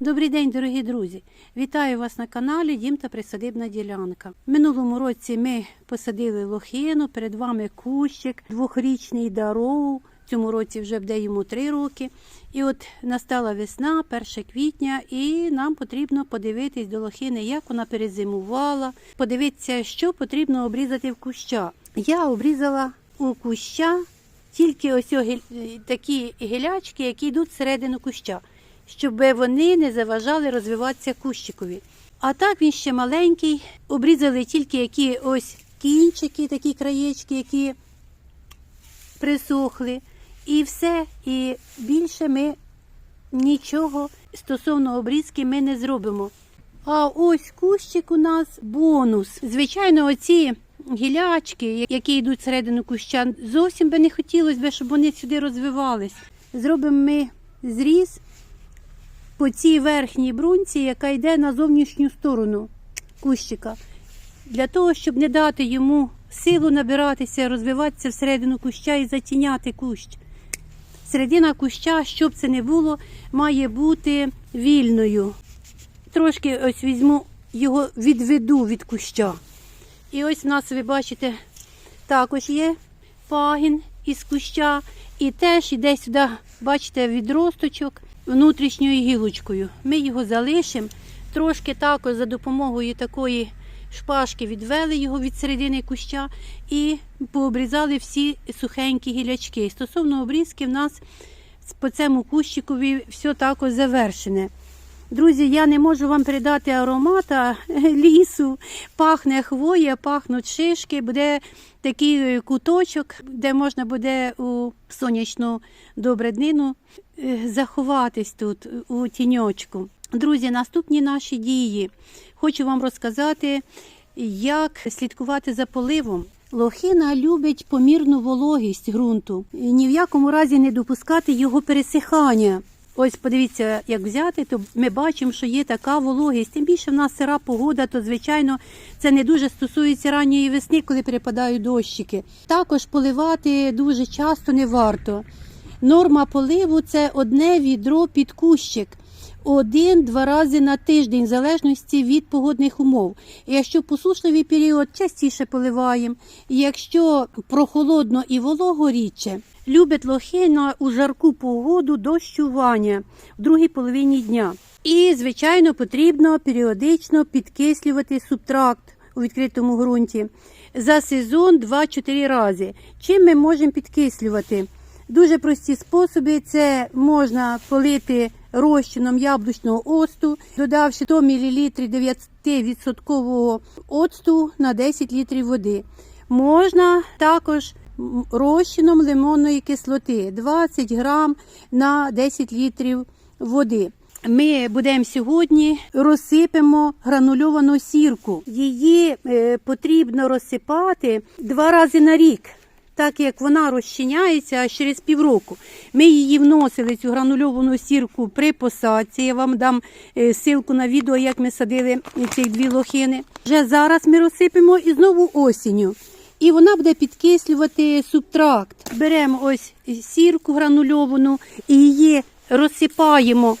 Добрий день, дорогі друзі! Вітаю вас на каналі Дім та Присадибна ділянка. Минулому році ми посадили лохину, перед вами кущик, двохрічний дароу. Цьому році вже буде йому три роки. І от настала весна, 1 квітня, і нам потрібно подивитись до лохини, як вона перезимувала, подивитися, що потрібно обрізати в куща. Я обрізала у куща тільки ось такі гілячки, які йдуть всередину куща, щоб вони не заважали розвиватися кущикові. А так він ще маленький, обрізали тільки які ось кінчики, такі краєчки, які присохли. І все. І більше ми нічого стосовно обрізки ми не зробимо. А ось кущик у нас бонус. Звичайно, оці гілячки, які йдуть всередину куща, зовсім би не хотілося б, щоб вони сюди розвивались. Зробимо ми зріз по цій верхній брунці, яка йде на зовнішню сторону кущика. Для того, щоб не дати йому силу набиратися, розвиватися всередину куща і затіняти кущ. Середина куща, щоб це не було, має бути вільною. Трошки ось візьму його відведу від куща. І ось у нас, ви бачите, також є пагін із куща. І теж іде сюди, бачите, відросточок внутрішньою гілочкою. Ми його залишимо. Трошки також за допомогою такої шпажки відвели його від середини куща і пообрізали всі сухенькі гілячки. Стосовно обрізки, в нас по цьому кущику все також завершене. Друзі, я не можу вам передати аромата лісу. Пахне хвоя, пахнуть шишки, буде такий е, куточок, де можна буде у сонячну добре днину е, заховатись тут у тіньочку. Друзі, наступні наші дії. Хочу вам розказати, як слідкувати за поливом. Лохина любить помірну вологість ґрунту. Ні в якому разі не допускати його пересихання. Ось подивіться, як взяти, то ми бачимо, що є така вологість. Тим більше в нас сира погода, то звичайно це не дуже стосується ранньої весни, коли перепадають дощики. Також поливати дуже часто не варто. Норма поливу це одне відро під кущик. Один-два рази на тиждень, в залежності від погодних умов. Якщо посушливий період, частіше поливаємо. Якщо прохолодно і волого рідше, любить лохина у жарку погоду дощування в другій половині дня. І, звичайно, потрібно періодично підкислювати субтракт у відкритому ґрунті за сезон 2-4 рази. Чим ми можемо підкислювати? Дуже прості способи. Це можна полити розчином яблучного оцту, додавши 100 мл 9% оцту на 10 літрів води. Можна також розчином лимонної кислоти 20 грам на 10 літрів води. Ми будемо сьогодні розсипемо гранульовану сірку. Її е, потрібно розсипати два рази на рік. Так як вона розчиняється через півроку. Ми її вносили цю гранульовану сірку при посадці. Я вам дам е, ссылку на відео, як ми садили ці дві лохини. Вже зараз ми розсипемо і знову осінню. І вона буде підкислювати субтракт. Беремо ось сірку гранульовану і її розсипаємо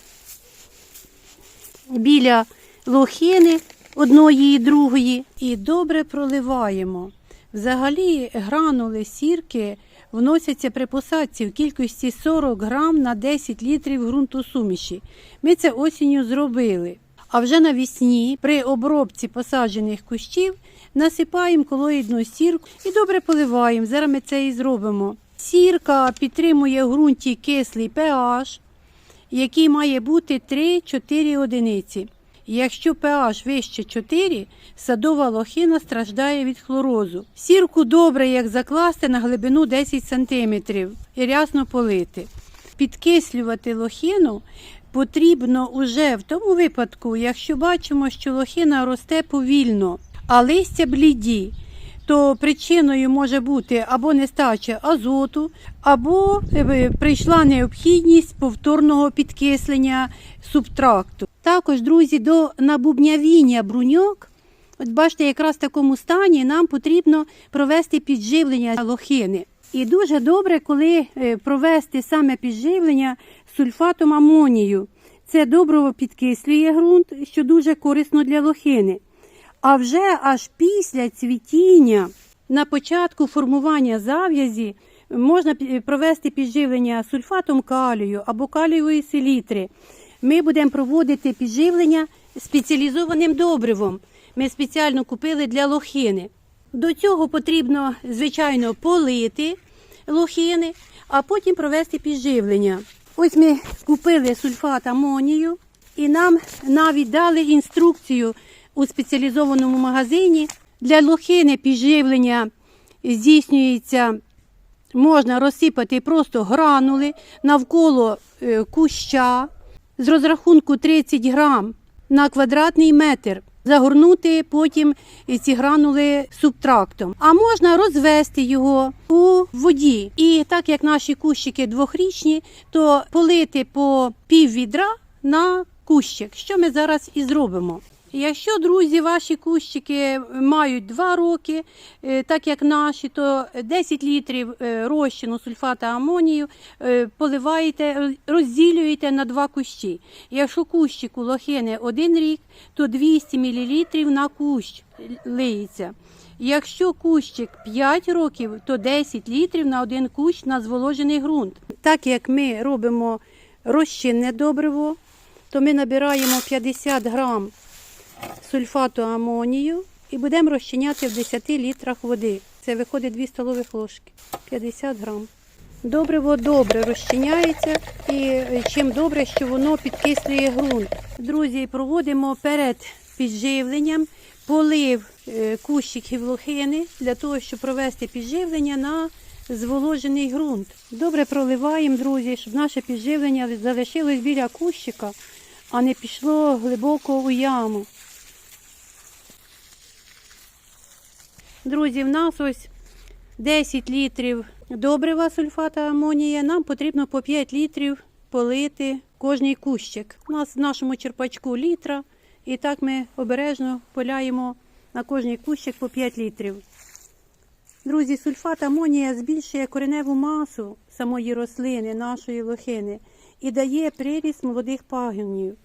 біля лохини одної і другої і добре проливаємо. Взагалі гранули сірки вносяться при посадці в кількості 40 грам на 10 літрів ґрунтосуміші. Ми це осінню зробили. А вже навесні при обробці посаджених кущів насипаємо колоїдну сірку і добре поливаємо. Зараз ми це і зробимо. Сірка підтримує в ґрунті кислий pH, який має бути 3-4 одиниці. Якщо pH вище 4, садова лохина страждає від хлорозу. Сірку добре як закласти на глибину 10 см і рясно полити. Підкислювати лохину потрібно уже в тому випадку, якщо бачимо, що лохина росте повільно, а листя бліді то причиною може бути або нестача азоту, або е, прийшла необхідність повторного підкислення субтракту. Також, друзі, до набубнявіння бруньок, от бачите, якраз в такому стані нам потрібно провести підживлення лохини. І дуже добре, коли е, провести саме підживлення сульфатом амонію. Це добриво підкислює ґрунт, що дуже корисно для лохини. А вже аж після цвітіння, на початку формування зав'язі, можна провести підживлення сульфатом калію або калієвої селітри. Ми будемо проводити підживлення спеціалізованим добривом. Ми спеціально купили для лохини. До цього потрібно, звичайно, полити лохини, а потім провести підживлення. Ось ми купили сульфат амонію і нам навіть дали інструкцію у спеціалізованому магазині. Для лохини підживлення здійснюється, можна розсипати просто гранули навколо е, куща з розрахунку 30 грам на квадратний метр. Загорнути потім ці гранули субтрактом. А можна розвести його у воді. І так як наші кущики двохрічні, то полити по пів відра на кущик, що ми зараз і зробимо. Якщо, друзі, ваші кущики мають 2 роки, е, так як наші, то 10 літрів е, розчину сульфата амонію е, поливаєте, розділюєте на два кущі. Якщо кущику лохини 1 рік, то 200 мл на кущ лиється. Якщо кущик 5 років, то 10 літрів на один кущ на зволожений ґрунт. Так як ми робимо розчинне добриво, то ми набираємо 50 грам сульфату амонію і будемо розчиняти в 10 літрах води. Це виходить 2 столових ложки, 50 грам. Добриво добре розчиняється і е, чим добре, що воно підкислює ґрунт. Друзі, проводимо перед підживленням полив е, кущиків лохини для того, щоб провести підживлення на зволожений ґрунт. Добре проливаємо, друзі, щоб наше підживлення залишилось біля кущика, а не пішло глибоко у яму. Друзі, в нас ось 10 літрів добрива сульфата амонія. Нам потрібно по 5 літрів полити кожний кущик. У нас в нашому черпачку літра, і так ми обережно поляємо на кожний кущик по 5 літрів. Друзі, сульфат амонія збільшує кореневу масу самої рослини, нашої лохини, і дає приріст молодих пагонів.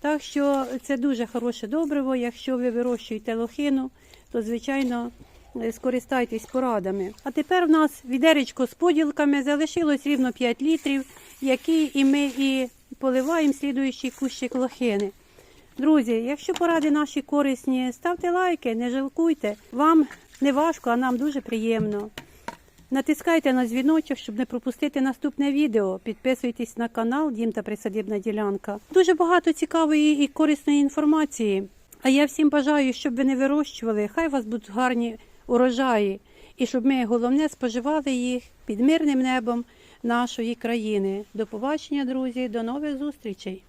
Так що це дуже хороше добриво. Якщо ви вирощуєте лохину, то звичайно скористайтесь порадами. А тепер в нас відеречко з поділками залишилось рівно 5 літрів, які і ми і поливаємо слідуючий кущик лохини. Друзі, якщо поради наші корисні, ставте лайки, не жалкуйте. Вам не важко, а нам дуже приємно. Натискайте на дзвіночок, щоб не пропустити наступне відео. Підписуйтесь на канал Дім та Присадибна ділянка. Дуже багато цікавої і корисної інформації. А я всім бажаю, щоб ви не вирощували. Хай у вас будуть гарні урожаї, і щоб ми головне споживали їх під мирним небом нашої країни. До побачення, друзі, до нових зустрічей!